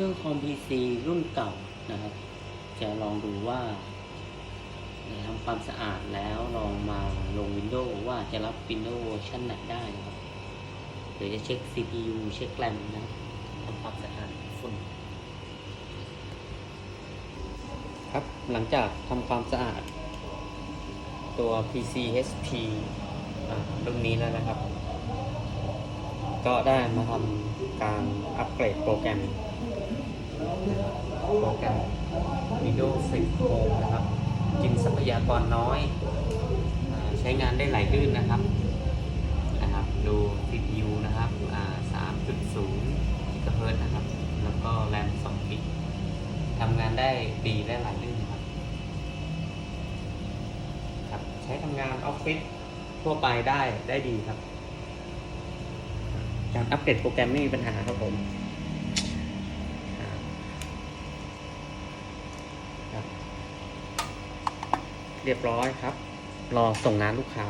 ครื่องคอม PC รุ่นเก่านะครับ จะลองดูว่าทำความสะอาดแล้วลองมาลง Windows ว่าจะรับ Windows เวอร์ชันไหนได้นะครับเดี๋ยวจะเช็ค CPU เช็คแรมนะครับทำความสะอาดฝุ่นครับหลังจากทำความสะอาด ตัว PC HP อ่ารุ่นนี้แล้วนะครับ ก็ได้มาทำการอัปเกรดโปรแกรม โปรแกรม Windows 10 Home นะครับ กินทรัพยากรน้อย ใช้งานได้หลายลื่นนะครับนะครับ ดู CPU นะครับอ่า3.0 GHz นะครับ แล้วก็แรม2 g b ทำงานได้ดีและหลายลื่นครับครับ ใช้ทำงานออฟฟิศทั่วไปได้ได้ดีครับ การอัปเกรดโปรแกรมไม่มีปัญหาครับผมอ่าครับ เรียบร้อยครับ รอส่งงานลูกค้า